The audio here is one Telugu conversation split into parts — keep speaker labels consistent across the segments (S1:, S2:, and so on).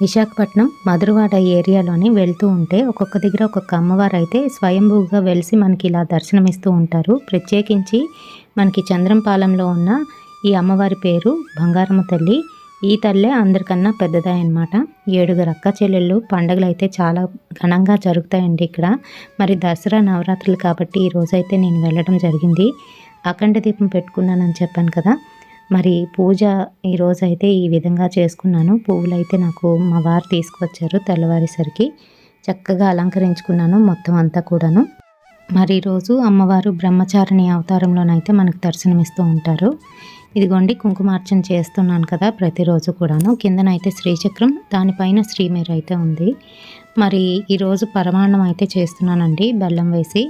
S1: విశాఖపట్నం మధురవాడ ఏరియాలోని వెళ్తూ ఉంటే ఒక్కొక్క దగ్గర ఒక్కొక్క అమ్మవారు అయితే స్వయంభూగా వెలిసి మనకి ఇలా దర్శనమిస్తూ ఉంటారు. ప్రత్యేకించి మనకి చంద్రంపాలెంలో ఉన్న ఈ అమ్మవారి పేరు బంగారమ్మ తల్లి. ఈ తల్లే అందరికన్నా పెద్దదాయనమాట ఏడుగురు అక్క చెల్లెళ్ళు పండుగలు అయితే చాలా ఘనంగా జరుగుతాయండి ఇక్కడ. మరి దసరా నవరాత్రులు కాబట్టి ఈ రోజైతే నేను వెళ్ళడం జరిగింది. అఖండ దీపం పెట్టుకున్నానని చెప్పాను కదా. మరి పూజ ఈరోజు అయితే ఈ విధంగా చేసుకున్నాను. పువ్వులు అయితే నాకు మా వారు తీసుకువచ్చారు తెల్లవారేసరికి. చక్కగా అలంకరించుకున్నాను మొత్తం అంతా కూడాను. మరి ఈరోజు అమ్మవారు బ్రహ్మచారిణి అవతారంలోనైతే మనకు దర్శనమిస్తూ ఉంటారు. ఇదిగోండి కుంకుమార్చన చేస్తున్నాను కదా ప్రతిరోజు కూడాను. కిందనైతే శ్రీచక్రం దానిపైన శ్రీమేరు అయితే ఉంది. మరి ఈరోజు పరమాన్నం అయితే చేస్తున్నానండి బెల్లం వేసి.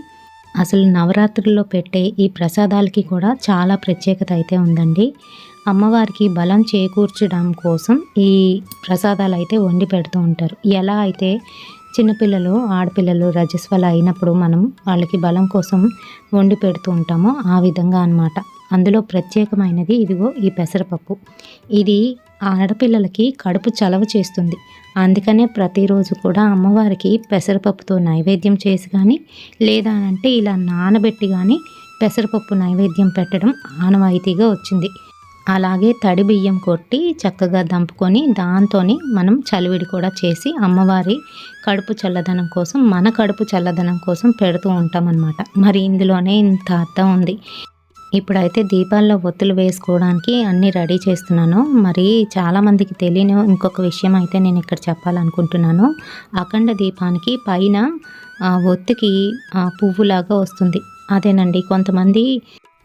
S1: అసలు నవరాత్రుల్లో పెట్టే ఈ ప్రసాదాలకి కూడా చాలా ప్రత్యేకత అయితే ఉందండి. అమ్మవారికి బలం చేకూర్చడం కోసం ఈ ప్రసాదాలు అయితే వండి పెడుతూ ఉంటారు. ఎలా అయితే చిన్నపిల్లలు ఆడపిల్లలు రజస్వల అయినప్పుడు మనం వాళ్ళకి బలం కోసం వండి పెడుతూ ఉంటామో ఆ విధంగా అన్నమాట. అందులో ప్రత్యేకమైనది ఇదిగో ఈ పెసరపప్పు. ఇది ఆడపిల్లలకి కడుపు చలవ చేస్తుంది. అందుకనే ప్రతిరోజు కూడా అమ్మవారికి పెసరపప్పుతో నైవేద్యం చేసి కానీ లేదా అంటే ఇలా నానబెట్టి కానీ పెసరపప్పు నైవేద్యం పెట్టడం ఆనవాయితీగా వచ్చింది. అలాగే తడి బియ్యం కొట్టి చక్కగా దంపుకొని దాంతో మనం చలివిడి కూడా చేసి అమ్మవారి కడుపు చల్లదనం కోసం మన కడుపు చల్లదనం కోసం పెడుతూ ఉంటామన్నమాట. మరి ఇందులోనే ఇంత అర్థం ఉంది. ఇప్పుడైతే దీపాల్లో ఒత్తులు వేసుకోవడానికి అన్నీ రెడీ చేస్తున్నాను. మరి చాలామందికి తెలియని ఇంకొక విషయం అయితే నేను ఇక్కడ చెప్పాలనుకుంటున్నాను. అఖండ దీపానికి పైన ఒత్తికి పువ్వులాగా వస్తుంది. అదేనండి కొంతమంది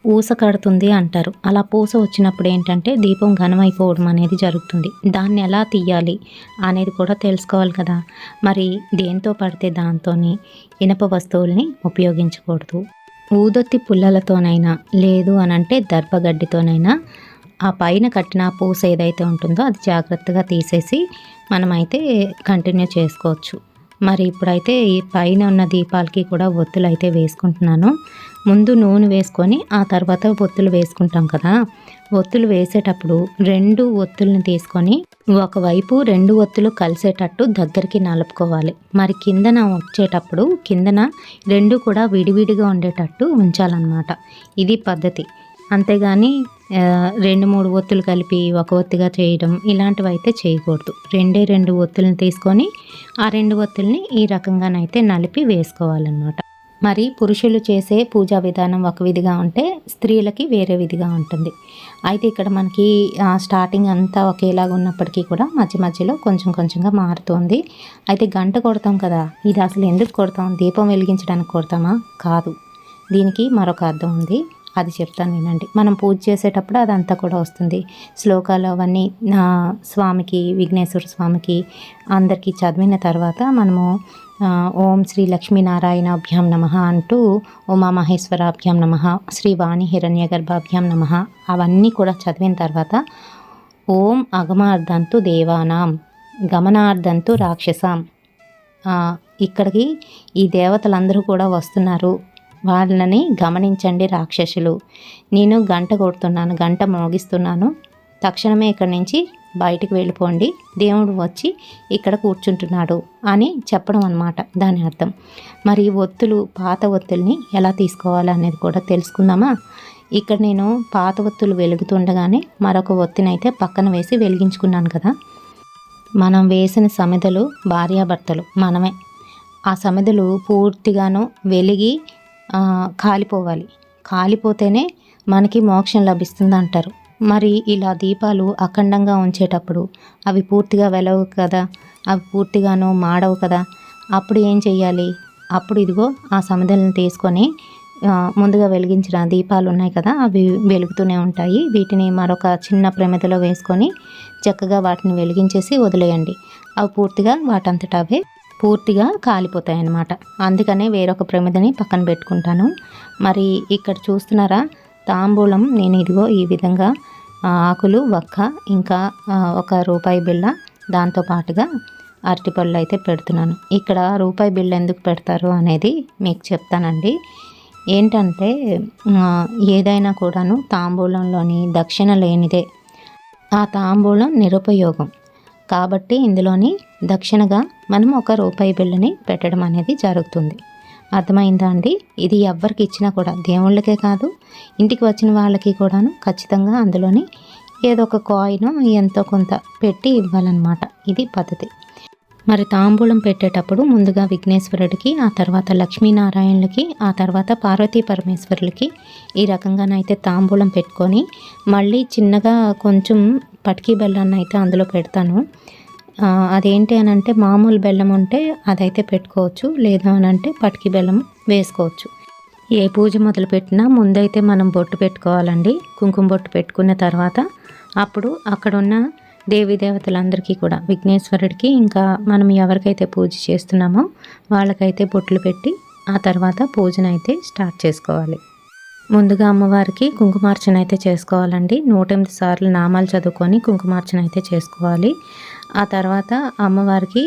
S1: పూస కడుతుంది అంటారు. అలా పూస వచ్చినప్పుడు ఏంటంటే దీపం ఘనమైపోవడం అనేది జరుగుతుంది. దాన్ని ఎలా తీయాలి అనేది కూడా తెలుసుకోవాలి కదా. మరి దేంతో పడితే దాంతోని ఇనప వస్తువుల్ని ఉపయోగించకూడదు. ఊదొత్తి పుల్లలతోనైనా లేదు అని అంటే దర్భగడ్డితోనైనా ఆ పైన కట్టిన పూస ఏదైతే ఉంటుందో అది జాగ్రత్తగా తీసేసి మనమైతే కంటిన్యూ చేసుకోవచ్చు. మరి ఇప్పుడైతే ఈ పైన ఉన్న దీపాలకి కూడా ఒత్తులు అయితే వేసుకుంటున్నాను. ముందు నూనె వేసుకొని ఆ తర్వాత ఒత్తులు వేసుకుంటాం కదా. ఒత్తులు వేసేటప్పుడు రెండు ఒత్తుల్ని తీసుకొని ఒకవైపు రెండు ఒత్తులు కలిసేటట్టు దగ్గరికి నలుపుకోవాలి. మరి కిందన వచ్చేటప్పుడు కిందన రెండు కూడా విడివిడిగా ఉండేటట్టు ఉంచాలన్నమాట. ఇది పద్ధతి. అంతేగాని రెండు మూడు ఒత్తులు కలిపి ఒక ఒత్తిగా చేయడం ఇలాంటివి అయితే చేయకూడదు. రెండే రెండు ఒత్తులను తీసుకొని ఆ రెండు ఒత్తుల్ని ఈ రకంగానైతే నలిపి వేసుకోవాలన్నమాట. మరి పురుషులు చేసే పూజా విధానం ఒక విధిగా ఉంటే స్త్రీలకి వేరే విధిగా ఉంటుంది. అయితే ఇక్కడ మనకి స్టార్టింగ్ అంతా ఒకేలాగా ఉన్నప్పటికీ కూడా మధ్య మధ్యలో కొంచెం కొంచెంగా మారుతుంది. అయితే గంట కొడతాం కదా ఇది అసలు ఎందుకు కొడతాం? దీపం వెలిగించడానికి కొడతామా? కాదు. దీనికి మరొక అర్థం ఉంది. అది చెప్తాను వినండి. మనం పూజ చేసేటప్పుడు అదంతా కూడా వస్తుంది. శ్లోకాలు అవన్నీ స్వామికి విఘ్నేశ్వర స్వామికి అందరికీ చదివిన తర్వాత మనము ఓం శ్రీ లక్ష్మీనారాయణాభ్యాం నమ అంటూ ఉమామహేశ్వరాభ్యాం నమ శ్రీ వాణి హిరణ్య గర్భాభ్యాం నమ అవన్నీ కూడా చదివిన తర్వాత ఓం అగమార్ధంతు దేవానాం గమనార్థంతు రాక్షసాం. ఇక్కడికి ఈ దేవతలందరూ కూడా వస్తున్నారు. వాళ్ళని గమనించండి రాక్షసులు. నేను గంట కొడుతున్నాను గంట మోగిస్తున్నాను. తక్షణమే ఇక్కడి నుంచి బయటికి వెళ్ళిపోండి. దేవుడు వచ్చి ఇక్కడ కూర్చుంటున్నాడు అని చెప్పడం అన్నమాట. దాని అర్థం. మరి ఒత్తులు పాత ఒత్తుల్ని ఎలా తీసుకోవాలనేది కూడా తెలుసుకుందామా? ఇక్కడ నేను పాత ఒత్తులు వెలుగుతుండగానే మరొక ఒత్తినైతే పక్కన వేసి వెలిగించుకున్నాను కదా. మనం వేసిన సమిదలు భార్యాభర్తలు మనమే. ఆ సమిదలు పూర్తిగాను వెలిగి కాలిపోవాలి. కాలిపోతేనే మనకి మోక్షం లభిస్తుంది అంటారు మరి ఇలా దీపాలు అఖండంగా ఉంచేటప్పుడు అవి పూర్తిగా వెలవు కదా అవి పూర్తిగాను మాడవు కదా అప్పుడు ఏం చేయాలి అప్పుడు ఇదిగో ఆ సమిదలను తీసుకొని ముందుగా వెలిగించిన దీపాలు ఉన్నాయి కదా అవి వెలుగుతూనే ఉంటాయి. వీటిని మరొక చిన్న ప్రమిదలో వేసుకొని చక్కగా వాటిని వెలిగించేసి వదిలేయండి. అవి పూర్తిగా వాటంతట అవే పూర్తిగా కాలిపోతాయి అన్నమాట అందుకనే వేరొక ప్రమిదని పక్కన పెట్టుకుంటాను. మరి ఇక్కడ చూస్తున్నారా తాంబూలం నేను ఇదిగో ఈ విధంగా ఆకులు వక్క ఇంకా ఒక రూపాయి బిళ్ళ. దాంతో పాటుగా అరటిపళ్ళు అయితే పెడుతున్నాను. ఇక్కడ రూపాయి బిళ్ళ ఎందుకు పెడతారు అనేది మీకు చెప్తానండి. ఏంటంటే ఏదైనా కూడాను తాంబూలంలోని దక్షిణ లేనిదే ఆ తాంబూలం నిరుపయోగం. కాబట్టి ఇందులోని దక్షిణగా మనం ఒక రూపాయి బిళ్ళని పెట్టడం అనేది జరుగుతుంది. అర్థమైందా అండి? ఇది ఎవ్వరికి ఇచ్చినా కూడా దేవుళ్ళకే కాదు ఇంటికి వచ్చిన వాళ్ళకి కూడాను ఖచ్చితంగా అందులోని ఏదో ఒక కాయిన్ ఎంతో కొంత పెట్టి ఇవ్వాలన్నమాట. ఇది పద్ధతి. మరి తాంబూలం పెట్టేటప్పుడు ముందుగా విఘ్నేశ్వరుడికి ఆ తర్వాత లక్ష్మీనారాయణులకి ఆ తర్వాత పార్వతీ పరమేశ్వరులకి ఈ రకంగానైతే తాంబూలం పెట్టుకొని మళ్ళీ చిన్నగా కొంచెం పటికీ బెల్లాన్ని అయితే అందులో పెడతాను. అదేంటి అని అంటే మామూలు బెల్లం ఉంటే అదైతే పెట్టుకోవచ్చు లేదు అని అంటే పటికి బెల్లం వేసుకోవచ్చు. ఏ పూజ మొదలు పెట్టినా ముందైతే మనం బొట్టు పెట్టుకోవాలండి. కుంకుమ బొట్టు పెట్టుకున్న తర్వాత అప్పుడు అక్కడున్న దేవీ దేవతలందరికీ కూడా విఘ్నేశ్వరుడికి ఇంకా మనం ఎవరికైతే పూజ చేస్తున్నామో వాళ్ళకైతే బొట్లు పెట్టి ఆ తర్వాత పూజనైతే స్టార్ట్ చేసుకోవాలి. ముందుగా అమ్మవారికి కుంకుమార్చన అయితే చేసుకోవాలండి. నూట ఎనిమిది సార్లు నామాలు చదువుకొని కుంకుమార్చన అయితే చేసుకోవాలి. ఆ తర్వాత అమ్మవారికి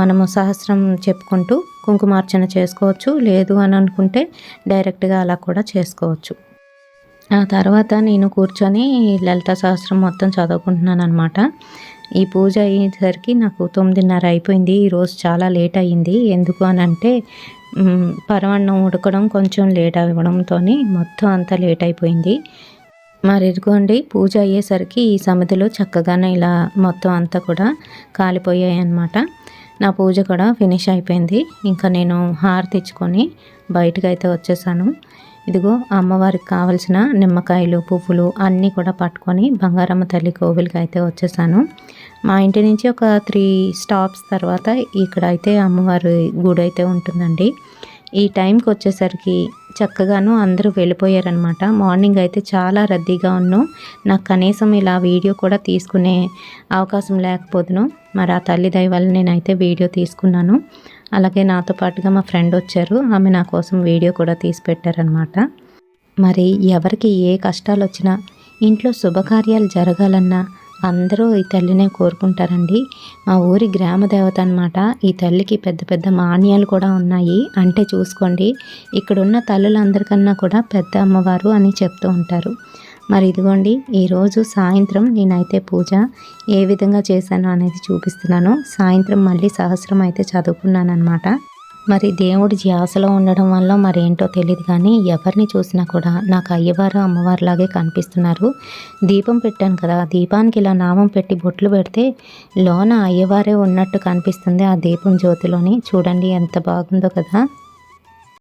S1: మనము సహస్రం చెప్పుకుంటూ కుంకుమార్చన చేసుకోవచ్చు. లేదు అని అనుకుంటే డైరెక్ట్గా అలా కూడా చేసుకోవచ్చు. ఆ తర్వాత నేను కూర్చొని లలిత సహస్రం మొత్తం చదువుకుంటున్నాను అనమాట ఈ పూజ అయ్యేసరికి నాకు తొమ్మిదిన్నర అయిపోయింది. ఈరోజు చాలా లేట్ అయ్యింది. ఎందుకు అని అంటే పరమాన్నం ఉడకడం కొంచెం లేట్ అవ్వడంతో మొత్తం అంతా లేట్ అయిపోయింది. మరి ఇదిగోండి పూజ అయ్యేసరికి ఈ సమిధిలో చక్కగానే ఇలా మొత్తం అంతా కూడా కాలిపోయాయి అన్నమాట నా పూజ కూడా ఫినిష్ అయిపోయింది. ఇంకా నేను హార్ తెచ్చుకొని బయటకు అయితే వచ్చేసాను. ఇదిగో అమ్మవారికి కావలసిన నిమ్మకాయలు పువ్వులు అన్నీ కూడా పట్టుకొని బంగారమ్మ తల్లి కోవిల్కి అయితే వచ్చేసాను. మా ఇంటి నుంచి ఒక త్రీ స్టాప్స్ తర్వాత ఇక్కడ అయితే అమ్మవారి గుడి అయితే ఉంటుందండి. ఈ టైంకి వచ్చేసరికి చక్కగాను అందరూ వెళ్ళిపోయారనమాట మార్నింగ్ అయితే చాలా రద్దీగా ఉన్నాం. నాకు కనీసం ఇలా వీడియో కూడా తీసుకునే అవకాశం లేకపోదును. మరి ఆ తల్లి వల్ల నేనైతే వీడియో తీసుకున్నాను. అలాగే నాతో పాటుగా మా ఫ్రెండ్ వచ్చారు. ఆమె నా కోసం వీడియో కూడా తీసి పెట్టారనమాట మరి ఎవరికి ఏ కష్టాలు వచ్చినా ఇంట్లో శుభకార్యాలు జరగాలన్నా అందరూ ఈ తల్లినే కోరుకుంటారండి. మా ఊరి గ్రామ దేవత అనమాట ఈ తల్లికి పెద్ద పెద్ద మాన్యాలు కూడా ఉన్నాయి. అంటే చూసుకోండి ఇక్కడున్న తల్లులందరికన్నా కూడా పెద్ద అమ్మవారు అని చెప్తూ ఉంటారు. మరి ఇదిగోండి ఈరోజు సాయంత్రం నేనైతే పూజ ఏ విధంగా చేశాను అనేది చూపిస్తున్నాను. సాయంత్రం మళ్ళీ సహస్రం అయితే చదువుకున్నాను అనమాట మరి దేవుడి ధ్యాసలో ఉండడం వల్ల మరేంటో తెలియదు కానీ ఎవరిని చూసినా కూడా నాకు అయ్యవారు అమ్మవారిలాగే కనిపిస్తున్నారు. దీపం పెట్టాను కదా దీపానికి ఇలా నామం పెట్టి బొట్లు పెడితే లోన అయ్యవారే ఉన్నట్టు కనిపిస్తుంది ఆ దీపం జ్యోతిలోని. చూడండి ఎంత బాగుందో కదా.